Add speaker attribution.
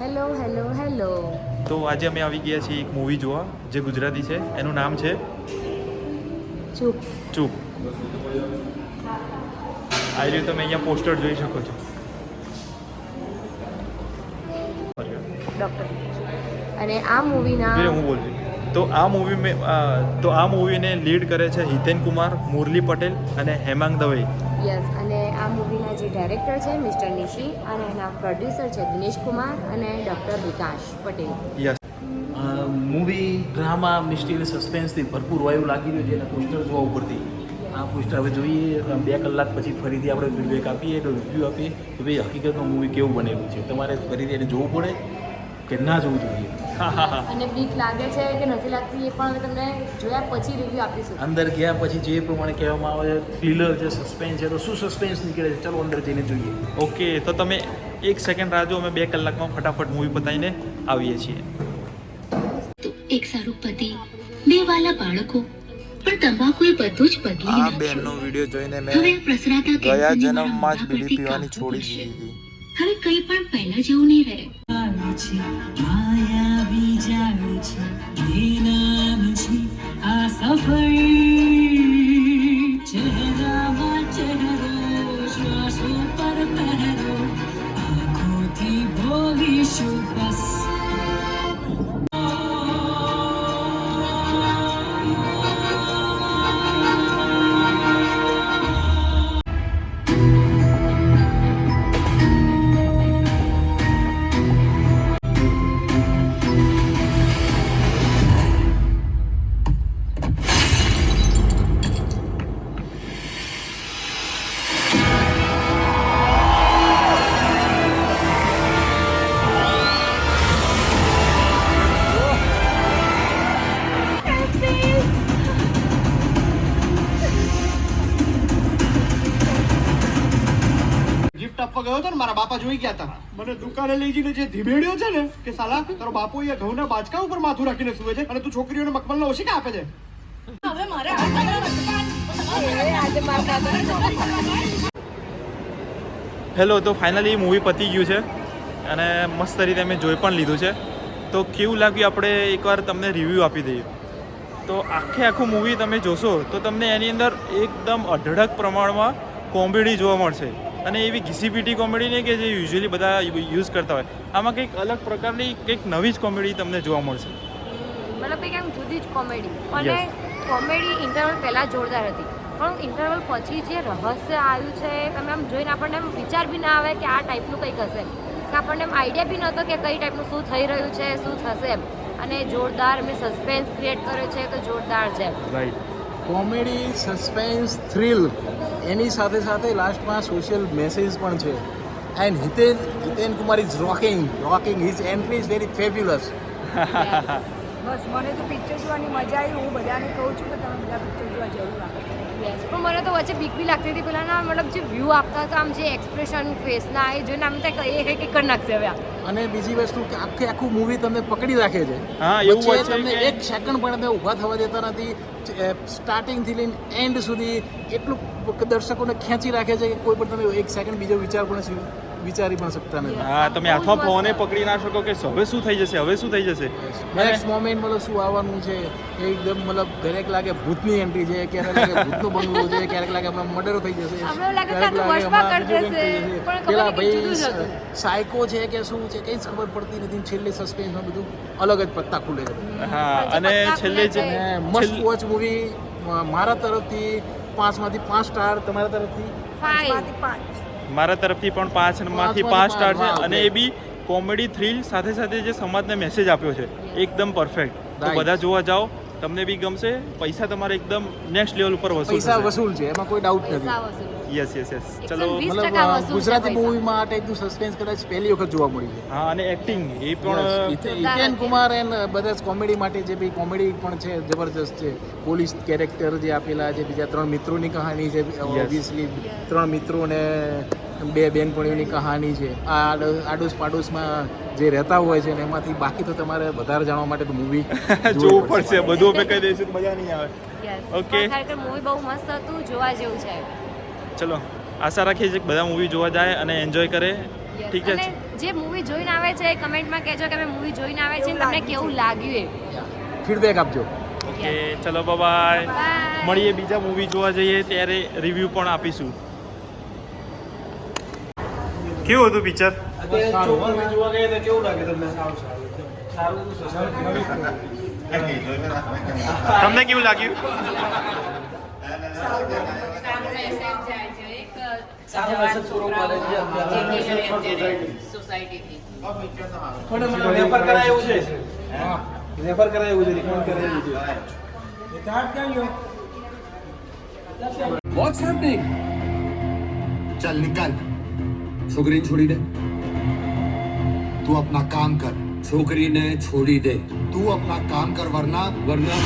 Speaker 1: Hello hello hello
Speaker 2: તો આજે અમે આવી ગયા છીએ એક મૂવી જોવા જે ગુજરાતી છે. એનું નામ છે
Speaker 1: ચૂપ.
Speaker 2: ચૂપ. આ રીતે તમે અહીંયા પોસ્ટર જોઈ શકો છો.
Speaker 1: અને આ મૂવીના
Speaker 2: હું બોલું છું. તો આ મૂવી મેં તો આ મૂવીને લીડ કરે છે હિતેન કુમાર મુરલી પટેલ અને હેમાંગ દવે.
Speaker 1: યસ અને આ મૂવીના જે ડાયરેક્ટર છે મિસ્ટર નિશી અને એના પ્રોડ્યુસર છે દિનેશ કુમાર અને doctor Vikas Patel
Speaker 2: yes
Speaker 3: movie drama mysterious સસ્પેન્સથી ભરપૂર વાયુ લાગી રહ્યું છે એના પોસ્ટર જોવા ઉપરથી આ પોસ્ટર હવે જોઈએ બે કલાક પછી ફરીથી આપણે ફીડબેક આપીએ તો રિવ્યૂ આપીએ કે ભાઈ હકીકતમાં મૂવી કેવું બનેલું છે? તમારે ફરીથી એને જોવું પડે કે ના જોવું જોઈએ.
Speaker 1: અને બીક લાગે છે કે નથી લાગતી એ પણ અમે તમને જોયા પછી રિવ્યુ આપીશું.
Speaker 3: અંદર ગયા પછી જે પ્રમાણે કહેવામાં આવે છે થ્રિલર છે સસ્પેન્સ છે તો શું સસ્પેન્સ નીકળે છે? ચાલો અંદર જઈને જોઈએ.
Speaker 2: ઓકે તો તમે એક સેકન્ડ રાહ જો અમે બે કલાકમાં ફટાફટ મૂવી પતાવીને આવીએ છીએ.
Speaker 4: એક સારું પતિ બે વાલા બાળકો પણ તંબાકુ એ બધું જ બદલી
Speaker 2: આ બેનનો વીડિયો જોઈને
Speaker 4: હવે આ પ્રસરાતા
Speaker 2: ગયા જન્મમાં જ બીડી પીવાની છોડી. દીધી.
Speaker 4: હવે કંઈ પણ પહેલા જેવું નહીં રહે.
Speaker 5: ঝরছে মায়া भी ঝরছে রে নাম ছি আ সফর চেহারা মা চেহারা শ্বাস পর পহরো আঁখোं
Speaker 6: थी बोली शो बस ગયો હતો ને મારા બાપા જોઈ ગયા હતા. મને દુકાને લઈ જઈને જે ધીમેડ્યો છે ને કે સાલા તારો બાપુ અહીંયા ઘઉંના બાચકા ઉપર માથું રાખીને સુવે છે અને તું છોકરીઓને મખમલના ઓશિકા આપે છે?
Speaker 2: હેલો તો ફાઇનલી મૂવી પતી ગયું છે અને મસ્ત રીતે અમે જોઈ પણ લીધું છે. તો કેવું લાગ્યું આપણે એકવાર તમને રિવ્યૂ આપી દઈએ? તો આખે આખું મૂવી તમે જોશો તો તમને એની અંદર એકદમ અઢળક પ્રમાણમાં કોમેડી જોવા મળશે. અને એવી ઘીસીપીટી કોમેડી નહીં કે જે યુઝ્યુઅલી બધા યુઝ કરતા હોય. આમાં કંઈક અલગ પ્રકારની કંઈક નવી જ કોમેડી તમને જોવા મળશે.
Speaker 1: મતલબ કંઈક આમ જુદી જ કોમેડી. અને કોમેડી ઇન્ટરવલ પહેલાં જોરદાર હતી. પણ ઇન્ટરવલ પછી જે રહસ્ય આવ્યું છે તમે આમ જોઈને આપણને એમ વિચાર બી ના આવે કે આ ટાઈપનું કંઈક હશે. કે આપણને એમ આઈડિયા બી નહોતો કે કઈ ટાઈપનું શું થઈ રહ્યું છે શું થશે એમ. અને જોરદાર મેં સસ્પેન્સ ક્રિએટ કર્યો છે તો જોરદાર છે.
Speaker 2: રાઈટ
Speaker 3: કોમેડી સસ્પેન્સ થ્રિલ એની સાથે સાથે લાસ્ટમાં સોશિયલ મેસેજ પણ છે. And Hiten Hiten Kumar is rocking rocking his entry is very fabulous
Speaker 7: બસ, મને તો પિક્ચર જોવાની મજા આવી, હું બધાને કહું છું કે તમે બધા પિક્ચર જોવા જરૂર આવો.
Speaker 1: મને તો વચ્ચે બીક બી લાગતી હતી. પહેલાંના મતલબ જે વ્યૂ આપતા હતા આમ જે એક્સપ્રેશન ફેસના એ જોઈને આમ થાય કે એ કંઈક કરી નાખશે હવે
Speaker 3: અને બીજી વસ્તુ કે આખે આખું મૂવી તમને પકડી રાખે છે.
Speaker 2: હા, એવું હોય
Speaker 3: તમને એક સેકન્ડ પણ તમે ઊભા થવા દેતા નથી. સ્ટાર્ટિંગથી લઈને એન્ડ સુધી એટલું દર્શકોને ખેંચી રાખે છે કે કોઈ પણ તમે એક સેકન્ડ બીજો વિચાર પણ સી- વિચારી પણ શકતા નથી.
Speaker 2: હા તમે હાથમાં ફોને પકડી ના શકો કે હવે શું થઈ જશે હવે શું થઈ જશે?
Speaker 3: નેક્સ્ટ મોમેન્ટ મતલબ શું આવવાનું છે એકદમ મતલબ ક્યારેક લાગે ભૂતની એન્ટ્રી છે ક્યારેક લાગે ભૂતનું બનવું છે ક્યારેક લાગે હમણાં મર્ડર થઈ જશે. ક્યારેક લાગે પેલા ભાઈ સાયકો છે કે શું છે કંઈ જ ખબર પડતી નથી છેલ્લે સસ્પેન્સમાં બધું અલગ જ પત્તા ખુલે છે.
Speaker 2: હા અને છેલ્લે જે
Speaker 1: છે.
Speaker 3: મસ્ટ વોચ મૂવી મારા તરફથી પાંચમાંથી પાંચ સ્ટાર તમારા તરફથી?
Speaker 7: પાંચમાંથી પાંચ.
Speaker 2: મારા તરફથી પણ
Speaker 3: પાંચમાંથી
Speaker 2: પાંચ સ્ટાર છે અને એ બી કોમેડી થ્રિલ સાથે સાથે જે સમાજને મેસેજ આપ્યો છે એકદમ પરફેક્ટ તો બધા જોવા જાઓ તમને બી ગમશે. પૈસા તમારે એકદમ નેક્સ્ટ લેવલ ઉપર વસૂલ
Speaker 3: પૈસા વસૂલ છે એમાં કોઈ ડાઉટ નથી.
Speaker 2: યસ યસ યસ ચલો
Speaker 3: મતલબ ગુજરાતી. મૂવીમાં આ ટાઈપનું સસ્પેન્સ કદાચ પહેલી વખત જોવા મળ્યું છે.
Speaker 2: હા અને એક્ટિંગ એ પણ
Speaker 3: હિતેન કુમાર એન બધા જ કોમેડી માટે જે બી કોમેડી પણ છે જબરજસ્ત છે. પોલીસ કેરેક્ટર જે આપેલા છે બીજા ત્રણ મિત્રોની કહાની છે ઓબ્વિયસલી ત્રણ મિત્રો ને બે બેનપણીઓની કહાની છે. આ આડ- આડોશ પાડોશમાં જે રહેતા હોય છે ને એમાંથી બાકી તો તમારે વધારે જાણવા માટે તો મૂવી
Speaker 2: જોવું પડશે. બધું અમે કહી દઈશું મજા નહીં આવે.
Speaker 1: ઓકે ખરેખર મૂવી બહુ મસ્ત હતું. જોવા જેવું છે.
Speaker 2: ચલો આશા રાખીએ છીએ કે બધા મૂવી જોવા જાય અને એન્જોય કરે. ઠીક છે?
Speaker 1: જે મૂવી જોઈને આવે છે એ કમેન્ટમાં કહેજો કે અમે મૂવી જોઈને આવે છે તમને કેવું લાગ્યું એ
Speaker 8: ફીડબેક આપજો.
Speaker 2: ઓકે ચલો બાય મળીએ બીજા મૂવી જોવા જઈએ ત્યારે રિવ્યૂ પણ આપીશું. કેવું હતું પિક્ચર
Speaker 3: જોવા ગયા તો કેવું લાગે તમને
Speaker 2: તમને કેવું લાગ્યું
Speaker 3: રેફર કરાય એવું છે રેફર કરાય એવું છે રિકમેન્ડ કરાય એવું છે
Speaker 9: चल निकल છોકરીને છોડી દે તું અપના કામ કર. છોકરીને છોડી દે. તું અપના કામ કર વરના. વરના.